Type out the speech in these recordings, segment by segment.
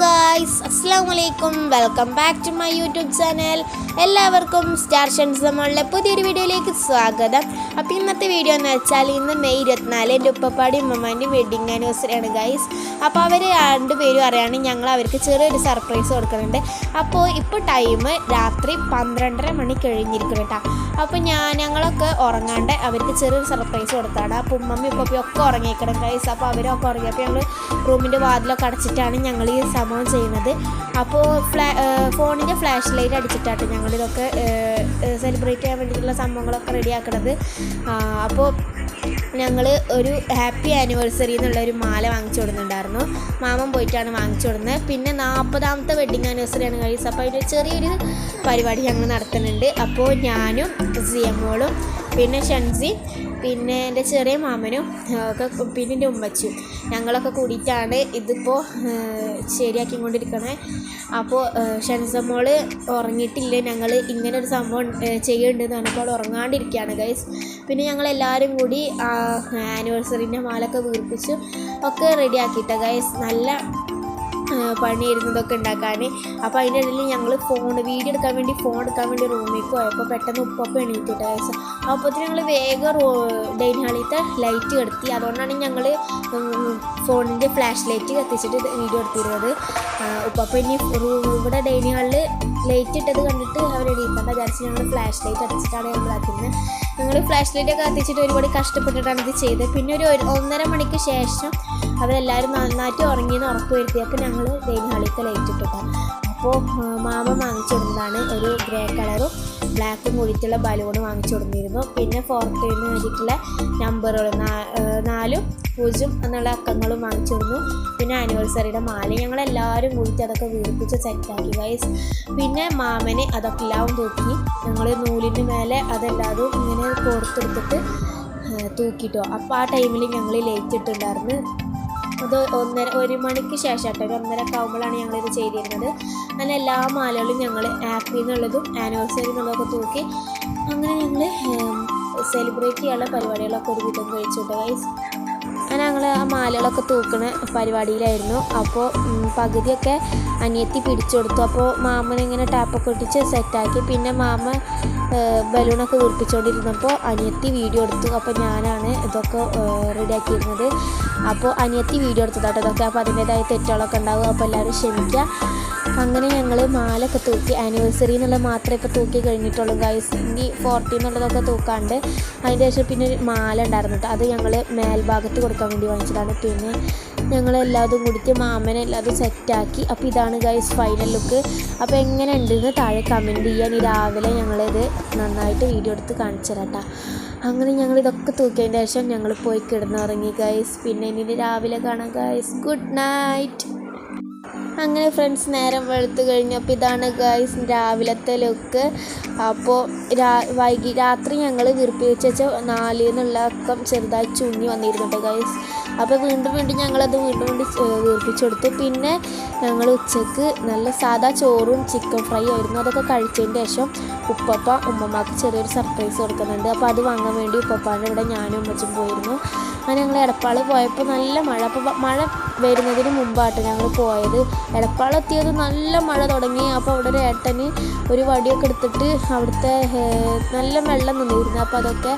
Guys അസ്സാം വലൈക്കും welcome back to my YouTube channel എല്ലാവർക്കും സ്റ്റാർ ഷൻസ് നമ്മളുടെ പുതിയൊരു വീഡിയോയിലേക്ക് സ്വാഗതം. അപ്പോൾ ഇന്നത്തെ വീഡിയോ എന്ന് വെച്ചാൽ ഇന്ന് മെയ് ഇരുപത്തിനാല് എന്റെ ഉപ്പപ്പാടിയും ഉമ്മമാന്റെ വെഡിങ് ആനിവേഴ്സറി ആണ് ഗായ്സ് അപ്പോൾ അവർ രണ്ടുപേരും അറിയാണ് ഞങ്ങൾ അവർക്ക് ചെറിയൊരു സർപ്രൈസ് കൊടുക്കുന്നുണ്ട്. അപ്പോൾ ഇപ്പോൾ ടൈം രാത്രി പന്ത്രണ്ടര മണി കഴിഞ്ഞിരിക്കണം കേട്ടോ അപ്പോൾ ഞാൻ ഞങ്ങളൊക്കെ ഉറങ്ങാണ്ട് അവർക്ക് ചെറിയൊരു സർപ്രൈസ് കൊടുത്താണ്. അപ്പോൾ ഉമ്മമ്മ ഉപ്പപ്പയും ഒക്കെ ഉറങ്ങിയേക്കണം ഗൈസ് അപ്പോൾ അവരൊക്കെ ഉറങ്ങിയപ്പോൾ ഞങ്ങൾ റൂമിന്റെ വാതിലൊക്കെ അടച്ചിട്ടാണ് ഞങ്ങൾ ഈ സംഭവം ചെയ്യുന്നത്. അപ്പോൾ ഫ്ലാ ഫോണിന്റെ ഫ്ലാഷ് ലൈറ്റ് അടിച്ചിട്ടാണ് ഞങ്ങളിതൊക്കെ സെലിബ്രേറ്റ് ചെയ്യാൻ വേണ്ടിയിട്ടുള്ള സംഭവങ്ങളൊക്കെ റെഡിയാക്കണത്. അപ്പോൾ ഞങ്ങൾ ഒരു ഹാപ്പി ആനിവേഴ്സറി എന്നുള്ള ഒരു മാല വാങ്ങിച്ചു കൊടുക്കുന്നുണ്ടായിരുന്നു മാമൻ പോയിട്ടാണ് വാങ്ങിച്ചു കൊടുക്കുന്നത് പിന്നെ നാൽപ്പതാമത്തെ വെഡിങ് ആനിവേഴ്സറിയാണ് കഴിച്ചത് അപ്പോൾ അതിന്റെ ചെറിയൊരു പരിപാടി ഞങ്ങൾ നടത്തുന്നുണ്ട്. അപ്പോൾ ഞാനും സിയമ്മോളും പിന്നെ ഷൻസി പിന്നെ എന്റെ ചെറിയ മാമനും ഒക്കെ പിന്നെ എന്റെ ഉമ്മച്ചും ഞങ്ങളൊക്കെ കൂടിയിട്ടാണ് ഇതിപ്പോൾ ശരിയാക്കിക്കൊണ്ടിരിക്കണേ. അപ്പോൾ ഷൻസമ്മോൾ ഉറങ്ങിയിട്ടില്ല. ഞങ്ങൾ ഇങ്ങനെ ഒരു സംഭവം ചെയ്യുന്നുണ്ടെന്ന് പറഞ്ഞപ്പോൾ ഉറങ്ങാണ്ടിരിക്കുകയാണ് ഗൈസ് പിന്നെ ഞങ്ങൾ എല്ലാവരും കൂടി ആനിവേഴ്സറിന്റെ മാലൊക്കെ വീർപ്പിച്ചു ഒക്കെ റെഡിയാക്കിയിട്ട ഗൈസ് നല്ല പണിയായിരുന്നു ഇതൊക്കെ ഉണ്ടാക്കാൻ അപ്പോൾ അതിന്റെ ഇടയിൽ ഞങ്ങൾ ഫോൺ വീഡിയോ എടുക്കാൻ വേണ്ടി ഫോൺ എടുക്കാൻ വേണ്ടി റൂമിൽ പോയപ്പോൾ പെട്ടെന്ന് ഉപ്പൊപ്പം എണീറ്റിട്ട് ഗൈസ് അപ്പോൾ ഞങ്ങൾ വേഗം റൂ ഡൈനിങ് ഹാളിലത്തെ ലൈറ്റ് കെടുത്തി. അതുകൊണ്ടാണ് ഞങ്ങൾ ഫോണിന്റെ ഫ്ലാഷ് ലൈറ്റ് കത്തിച്ചിട്ട് വീഡിയോ എടുത്തിരുന്നത്. ഉപ്പപ്പം ഇനി ഇവിടെ ഡൈനിങ് ഹാളിൽ ലൈറ്റ് ഇട്ടത് കണ്ടിട്ട് അവർ എണീക്കേണ്ട വിചാരിച്ച് ഞങ്ങൾ ഫ്ലാഷ് ലൈറ്റ് അടിച്ചിട്ടാണ് ഞങ്ങൾ ആക്കുന്നത് ഞങ്ങൾ ഫ്ലാഷ് ലൈറ്റ് ഒക്കെ കത്തിച്ചിട്ട് ഒരുപാട് കഷ്ടപ്പെട്ടിട്ടാണ് ഇത് ചെയ്തത്. പിന്നെ ഒരു ഒന്നര മണിക്ക് ശേഷം അവരെല്ലാവരും നന്നായിട്ട് ഉറങ്ങിയെന്ന് ഉറപ്പ് വരുത്തിയപ്പോൾ ഞങ്ങൾ ഡെയിലി ഹാളിലത്തെ ലൈറ്റ് അപ്പോൾ മാമ വാങ്ങിച്ചു കൊടുത്തതാണ്. ഒരു ഗ്രേ കളറും ബ്ലാക്കും കൂടിയിട്ടുള്ള ബലൂൺ വാങ്ങിച്ചു കൊടുത്തിരുന്നു. പിന്നെ ഫോർട്ടീന് വേണ്ടിയിട്ടുള്ള നമ്പറുകൾ നാലും പൂജ്യം എന്നുള്ള അക്കങ്ങളും വാങ്ങിച്ചു തന്നു പിന്നെ ആനിവേഴ്സറിയുടെ മാല ഞങ്ങൾ എല്ലാവരും കൂടിയിട്ട് അതൊക്കെ വീർപ്പിച്ച് സെറ്റാക്കി ഗൈസ് പിന്നെ മാമന് അതൊക്കെ എല്ലാം തൂക്കി. ഞങ്ങൾ നൂലിന്റെ മേലെ അതെല്ലാതും ഇങ്ങനെ കോർത്തെടുത്തിട്ട് തൂക്കിട്ടോ അപ്പോൾ ആ ടൈമിൽ ഞങ്ങൾ ലേറ്റ് അത് ഒന്നര ഒരു മണിക്ക് ശേഷം കേട്ടോ. ഒരു ഒന്നര ഒക്കെ ആകുമ്പോഴാണ് ഞങ്ങളിത് ചെയ്തിരുന്നത്. അങ്ങനെ എല്ലാ മാലകളും ഞങ്ങൾ ഹാപ്പി എന്നുള്ളതും ആനിവേഴ്സറി എന്നുള്ളതൊക്കെ തൂക്കി അങ്ങനെ ഞങ്ങൾ സെലിബ്രേറ്റ് ചെയ്യാനുള്ള പരിപാടികളൊക്കെ ഒരു വിധം കഴിച്ചു കേട്ടോ ഗൈസ് അങ്ങനെ ഞങ്ങൾ ആ മാലകളൊക്കെ തൂക്കുന്ന പരിപാടിയിലായിരുന്നു. അപ്പോൾ പകുതിയൊക്കെ അനിയത്തി പിടിച്ചെടുത്തു അപ്പോൾ മാമൻ ഇങ്ങനെ ടാപ്പൊക്കെ ഒട്ടിച്ച് സെറ്റാക്കി പിന്നെ മാമ ബലൂണൊക്കെ വീർപ്പിച്ചുകൊണ്ടിരുന്നപ്പോൾ അനിയത്തി വീഡിയോ എടുത്തു. അപ്പോൾ ഞാനാണ് ഇതൊക്കെ റെഡിയാക്കിയിരുന്നത് അപ്പോൾ അനിയത്തി വീഡിയോ എടുത്തതാട്ടോ. ഇതൊക്കെ അപ്പോൾ അതിന്റേതായ തെറ്റുകളൊക്കെ ഉണ്ടാകും അപ്പോൾ എല്ലാവരും ക്ഷമിക്കുക അങ്ങനെ ഞങ്ങൾ മാലൊക്കെ തൂക്കി ആനിവേഴ്സറി എന്നുള്ള മാത്രമേ ഇപ്പോൾ തൂക്കി കഴിഞ്ഞിട്ടുള്ളൂ ഗൈസ് ഇനി ഫോർട്ടി എന്നുള്ളതൊക്കെ തൂക്കാണ്ട് അതിന്റെ ശേഷം പിന്നെ ഒരു മാല ഉണ്ടായിരുന്നു കേട്ടോ അത് ഞങ്ങൾ മേൽഭാഗത്ത് കൊടുക്കാൻ വേണ്ടി വാങ്ങിച്ചതാണ്. പിന്നെ ഞങ്ങൾ എല്ലാതും കൂടിയിട്ട് മാമനെ എല്ലാതും സെറ്റാക്കി അപ്പോൾ ഇതാണ് ഗൈസ് ഫൈനൽ ലുക്ക് അപ്പോൾ എങ്ങനെ ഉണ്ടെന്ന് താഴെ കമന്റ് ചെയ്യാൻ ഈ രാവിലെ ഞങ്ങളിത് നന്നായിട്ട് വീഡിയോ എടുത്ത് കാണിച്ചു തരാം അങ്ങനെ ഞങ്ങൾ ഇതൊക്കെ തൂക്കിയതിന്റെ ശേഷം ഞങ്ങൾ പോയി കിടന്നുറങ്ങി ഗൈസ് പിന്നെ ഇനി രാവിലെ കാണാം ഗൈസ് ഗുഡ് നൈറ്റ് അങ്ങനെ ഫ്രണ്ട്സ് നേരം വെളുത്ത് കഴിഞ്ഞപ്പോൾ ഇതാണ് ഗൈസ് രാവിലത്തെ ലുക്ക് അപ്പോൾ രാ വൈകി രാത്രി ഞങ്ങൾ വീർപ്പിച്ച് വെച്ച നാലിൽ നിന്നുള്ള അക്കം ചെറുതായി ചുങ്ങി വന്നിരുന്നുണ്ട് ഗൈസ് അപ്പോൾ വീണ്ടും വീണ്ടും ഞങ്ങളത് വീണ്ടും വീണ്ടും വീർപ്പിച്ചെടുത്തു പിന്നെ ഞങ്ങൾ ഉച്ചയ്ക്ക് നല്ല സാധാ ചോറും ചിക്കൻ ഫ്രൈ ആയിരുന്നു. അതൊക്കെ കഴിച്ചതിന് ശേഷം ഉപ്പപ്പ ഉമ്മമാക്ക് ചെറിയൊരു സർപ്രൈസ് കൊടുക്കുന്നുണ്ട്. അപ്പോൾ അത് വാങ്ങാൻ വേണ്ടി ഉപ്പപ്പാന്റെ ഇവിടെ ഞാനും ഉമ്മച്ചും പോയിരുന്നു. അങ്ങനെ ഞങ്ങൾ എടപ്പാൾ പോയപ്പോൾ നല്ല മഴ. അപ്പോൾ മഴ വരുന്നതിന് മുമ്പായിട്ട് ഞങ്ങൾ പോയത്. എടപ്പാൾ എത്തിയത് നല്ല മഴ തുടങ്ങി. അപ്പോൾ അവിടെ ഒരു ഏട്ടന് ഒരു വടിയൊക്കെ എടുത്തിട്ട് അവിടുത്തെ നല്ല വെള്ളം നിന്നിരുന്നു. അപ്പോൾ അതൊക്കെ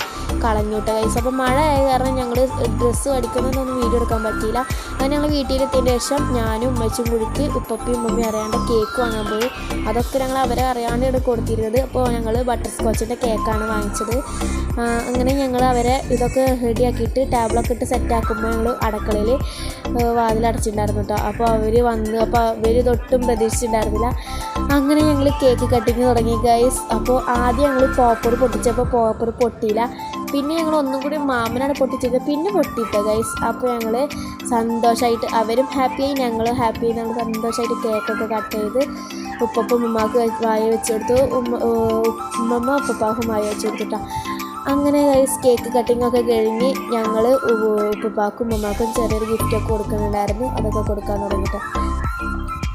കളഞ്ഞുട്ടോ കൈസ് അപ്പോൾ മഴ ആയ കാരണം ഞങ്ങൾ ഡ്രസ്സ് പഠിക്കുന്നതൊന്നും വീഡിയോ എടുക്കാൻ പറ്റിയില്ല. അങ്ങനെ ഞങ്ങൾ വീട്ടിലെത്തിയതിന് ശേഷം ഞാനും ഉമ്മച്ചും കൂടിയിട്ട് ഉപ്പപ്പിയും ഉമ്മയും അറിയാണ്ട് കേക്ക് വാങ്ങാൻ പോയി. അതൊക്കെ ഞങ്ങൾ അവരെ അറിയാണ്ട് കൊടുത്തിരുന്നത്. അപ്പോൾ ഞങ്ങൾ ബട്ടർ സ്കോച്ചിന്റെ കേക്കാണ് വാങ്ങിച്ചത്. അങ്ങനെ ഞങ്ങൾ അവരെ ഇതൊക്കെ റെഡിയാക്കിയിട്ട് ടേബിളൊക്കെ ഇട്ട് സെറ്റാക്കുമ്പോൾ ഞങ്ങൾ അടുക്കളയിൽ വാതിലടച്ചിട്ടുണ്ടായിരുന്നു കേട്ടോ അപ്പോൾ അവർ വന്ന് അപ്പോൾ അവർ തൊട്ടും പ്രതീക്ഷിച്ചിട്ടുണ്ടായിരുന്നില്ല. അങ്ങനെ ഞങ്ങൾ കേക്ക് കട്ടിങ് തുടങ്ങി ഗൈസ് അപ്പോൾ ആദ്യം ഞങ്ങൾ പോപ്പർ പൊട്ടിച്ചപ്പോൾ പോപ്പർ പൊട്ടിയില്ല. പിന്നെ ഞങ്ങൾ ഒന്നും കൂടി മാമനാണ് പൊട്ടിച്ചത്. പിന്നെ പൊട്ടിയിട്ട് ഗൈസ് അപ്പോൾ ഞങ്ങൾ സന്തോഷമായിട്ട് അവരും ഹാപ്പിയായി ഞങ്ങളും ഹാപ്പി ഞങ്ങൾ സന്തോഷമായിട്ട് കേക്കൊക്കെ കട്ട് ചെയ്ത് ഉപ്പപ്പം ഉമ്മാക്ക് വായ വെച്ച് കൊടുത്തു. ഉമ്മ ഉമ്മമ്മ ഉപ്പപ്പാക്കും വായ വെച്ച് കൊടുത്തിട്ടാ അങ്ങനെ ഗൈസ് കേക്ക് കട്ടിംഗ് ഒക്കെ കഴിഞ്ഞ് ഞങ്ങൾ ഉപ്പുപ്പാക്കും ഉമ്മാക്കും ചെറിയൊരു ഗിഫ്റ്റൊക്കെ കൊടുക്കുന്നുണ്ടായിരുന്നു. അതൊക്കെ കൊടുക്കാൻ തുടങ്ങിയിട്ട്.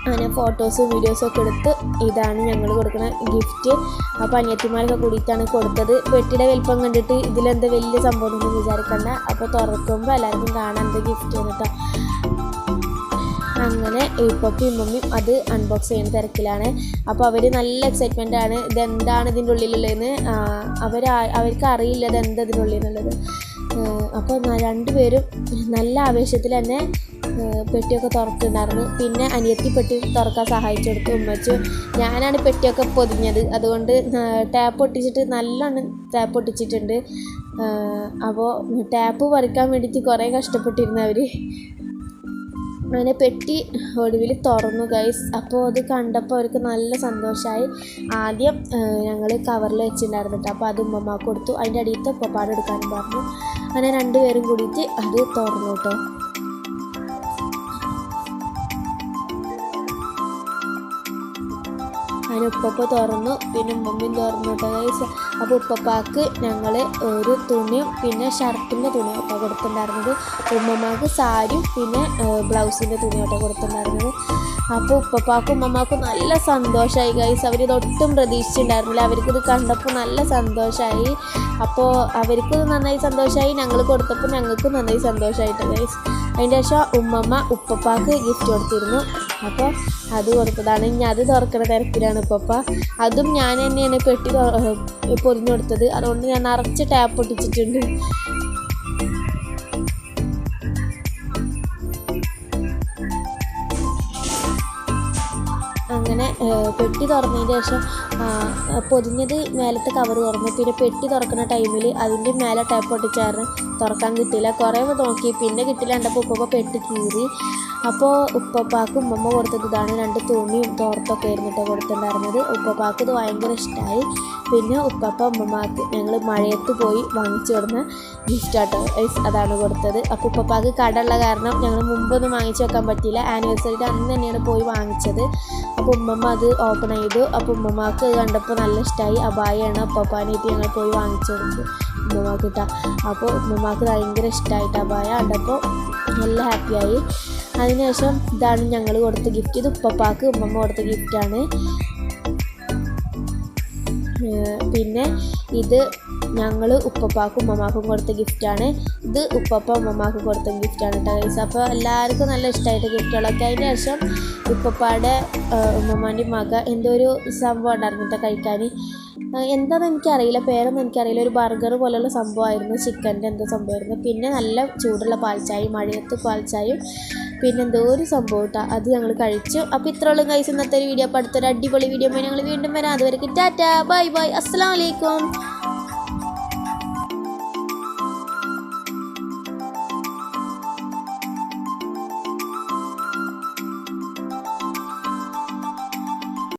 അങ്ങനെ ഫോട്ടോസും വീഡിയോസും ഒക്കെ എടുത്ത് ഇതാണ് ഞങ്ങൾ കൊടുക്കുന്ന ഗിഫ്റ്റ് അപ്പോൾ അനിയത്തിമാരൊക്കെ കൂടിയിട്ടാണ് കൊടുത്തത്. പെട്ടിയുടെ വലിപ്പം കണ്ടിട്ട് ഇതിലെന്താ വലിയ സംഭവം ഒന്നും വിചാരിക്കണ്ട. അപ്പോൾ തുറക്കുമ്പോൾ എല്ലാവർക്കും കാണാൻ എന്താ ഗിഫ്റ്റ് കേട്ടോ അങ്ങനെ ഇപ്പൊപ്പം ഇമ്മമ്മയും അത് അൺബോക്സ് ചെയ്യുന്ന തിരക്കിലാണ്. അപ്പോൾ അവർ നല്ല എക്സൈറ്റ്മെന്റ് ആണ്. ഇതെന്താണ് ഇതിന്റെ ഉള്ളിലുള്ളതെന്ന് അവർ അവർക്ക് അറിയില്ല ഇത് എന്താ ഇതിന്റെ ഉള്ളിൽ എന്നുള്ളത് അപ്പോൾ രണ്ടുപേരും നല്ല ആവേശത്തിൽ തന്നെ പെട്ടിയൊക്കെ തുറക്കുന്നുണ്ടായിരുന്നു. പിന്നെ അനിയത്തി പെട്ടി തുറക്കാൻ സഹായിച്ചു കൊടുത്തു ഉമ്മച്ചു ഞാനാണ് പെട്ടിയൊക്കെ പൊതിഞ്ഞത്. അതുകൊണ്ട് ടാപ്പ് ഒട്ടിച്ചിട്ട് നല്ലോണം ടാപ്പ് ഒട്ടിച്ചിട്ടുണ്ട് അപ്പോൾ ടാപ്പ് പറിക്കാൻ വേണ്ടിയിട്ട് കുറേ കഷ്ടപ്പെട്ടിരുന്നു അവർ അങ്ങനെ പെട്ടി ഒടുവിൽ തുറന്നു ഗൈസ് അപ്പോൾ അത് കണ്ടപ്പോൾ അവർക്ക് നല്ല സന്തോഷമായി. ആദ്യം ഞങ്ങൾ കവറിൽ വെച്ചിട്ടുണ്ടായിരുന്നു കേട്ടോ. അപ്പോൾ അത് ഉമ്മമാക്ക് കൊടുത്തു. അതിന്റെ അടിയത്തെ ഉപ്പപ്പാട് എടുക്കാനും പറഞ്ഞു. അങ്ങനെ രണ്ടുപേരും കൂടിയിട്ട് അത് തുറന്നു കേട്ടോ. അങ്ങനെ ഉപ്പപ്പ തുറന്നു പിന്നെ ഉമ്മമ്മയും തുറന്നു കേട്ടോ അപ്പോൾ ഉപ്പപ്പാക്ക് ഞങ്ങൾ ഒരു തുണിയും പിന്നെ ഷർട്ടിന്റെ തുണി കേട്ടോ കൊടുത്തിട്ടുണ്ടായിരുന്നത്. ഉമ്മമാക്ക് സാരിയും പിന്നെ ബ്ലൗസിന്റെ തുണിയും കേട്ടോ കൊടുത്തിട്ടുണ്ടായിരുന്നത്. അപ്പോൾ ഉപ്പപ്പാക്കും ഉമ്മമാക്കും നല്ല സന്തോഷമായി ഗൈസ് അവരിതൊട്ടും പ്രതീക്ഷിച്ചിട്ടുണ്ടായിരുന്നില്ല. അവർക്കിത് കണ്ടപ്പോൾ നല്ല സന്തോഷമായി അപ്പോൾ അവർക്ക് നന്നായി സന്തോഷമായി ഞങ്ങൾ കൊടുത്തപ്പോൾ ഞങ്ങൾക്കും നന്നായി സന്തോഷമായിട്ട് ഗൈസ് അതിന്റെ ശേഷം ഉമ്മമ്മ ഉപ്പപ്പാക്ക് ഗിഫ്റ്റ് കൊടുത്തിരുന്നു. അപ്പോൾ അത് കൊടുത്തതാണ്. ഇനി അത് തുറക്കുന്ന തിരക്കിലാണ് ഉപ്പപ്പ. അതും ഞാൻ തന്നെയാണ് പെട്ടി പൊരിഞ്ഞു കൊടുത്തത്. അതുകൊണ്ട് ഞാൻ നിറച്ച് ടാപ്പ് ഒട്ടിച്ചിട്ടുണ്ട്. അങ്ങനെ പെട്ടി തുറന്നതിന് ശേഷം പൊതിഞ്ഞത് മേലത്തെ കവർ തുറന്നു. പിന്നെ പെട്ടി തുറക്കുന്ന ടൈമിൽ അതിന്റെ മേലെ ടൈപ്പ് ഒട്ടിച്ചായിരുന്നു തുറക്കാൻ കിട്ടിയില്ല. കുറേ നോക്കി. പിന്നെ കിട്ടില്ല കണ്ടപ്പോൾ ഉപ്പപ്പ പെട്ടി കീറി. അപ്പോൾ ഉപ്പപ്പാക്ക് ഉമ്മമ്മ കൊടുത്തത് ഇതാണ്. രണ്ട് തുണിയും തോർത്തൊക്കെ ആയിരുന്നു കേട്ടോ കൊടുത്തിട്ടുണ്ടായിരുന്നത്. ഉപ്പപ്പാക്ക് ഇത് ഭയങ്കര ഇഷ്ടമായി പിന്നെ ഉപ്പപ്പ ഉമ്മമാക്ക് ഞങ്ങൾ മഴയത്ത് പോയി വാങ്ങിച്ചു കൊടുന്ന ഗിഫ്റ്റ് ആട്ടോ. അതാണ് കൊടുത്തത്. അപ്പോൾ ഉപ്പപ്പാക്ക് കടയുള്ള കാരണം ഞങ്ങൾ മുമ്പൊന്നും വാങ്ങിച്ചു വെക്കാൻ പറ്റിയില്ല. ആനിവേഴ്സറിയുടെ അന്ന് തന്നെയാണ് പോയി വാങ്ങിച്ചത്. അപ്പോൾ ഉമ്മമ്മ അത് ഓപ്പൺ ചെയ്തു. അപ്പോൾ ഉമ്മമാക്ക് കണ്ടപ്പോൾ നല്ല ഇഷ്ടമായി അബായാണ് ഉപ്പപ്പാനായിട്ട് ഞങ്ങൾ പോയി വാങ്ങിച്ചു കൊടുത്തു ഉമ്മമാക്ക് അപ്പോൾ ഉമ്മമാക്ക് ഭയങ്കര ഇഷ്ടമായിട്ട് അബായ കണ്ടപ്പോൾ നല്ല ഹാപ്പിയായി അതിനുശേഷം ഇതാണ് ഞങ്ങൾ കൊടുത്ത ഗിഫ്റ്റ് ഇത് ഉപ്പപ്പാക്ക് ഉമ്മമ്മ കൊടുത്ത ഗിഫ്റ്റാണ് പിന്നെ ഇത് ഞങ്ങൾ ഉപ്പപ്പാക്കും ഉമ്മമാക്കും കൊടുത്ത ഗിഫ്റ്റാണ്. ഇത് ഉപ്പപ്പ മമാക്കും കൊടുത്ത ഗിഫ്റ്റാണ് കേട്ടോ ഗൈസ് അപ്പോൾ എല്ലാവർക്കും നല്ല ഇഷ്ടമായിട്ട് ഗിഫ്റ്റുകളൊക്കെ അതിന് ശേഷം ഉപ്പപ്പാടെ ഉമ്മമാന്റെ മക എന്തോ ഒരു സംഭവം ഉണ്ടായിരുന്നു കേട്ടോ കഴിക്കാൻ എന്താണെന്ന് എനിക്കറിയില്ല. പേരൊന്നും എനിക്കറിയില്ല. ഒരു ബർഗർ പോലെയുള്ള സംഭവമായിരുന്നു. ചിക്കന്റെ എന്തോ സംഭവമായിരുന്നു. പിന്നെ നല്ല ചൂടുള്ള പാൽച്ചായും മഴയത്ത് പാൽച്ചായും പിന്നെ എന്തോ ഒരു സംഭവം കേട്ടോ അത് ഞങ്ങൾ കഴിച്ചു. അപ്പോൾ ഇത്രയുള്ള കൈസ് ഇന്നത്തെ ഒരു വീഡിയോ അപ്പോൾ അടുത്തൊരു അടിപൊളി വീഡിയോ ഞങ്ങൾ വീണ്ടും വരാം. അതുവരെ ടാറ്റ. Bye bye. അസ്സാം വലൈക്കും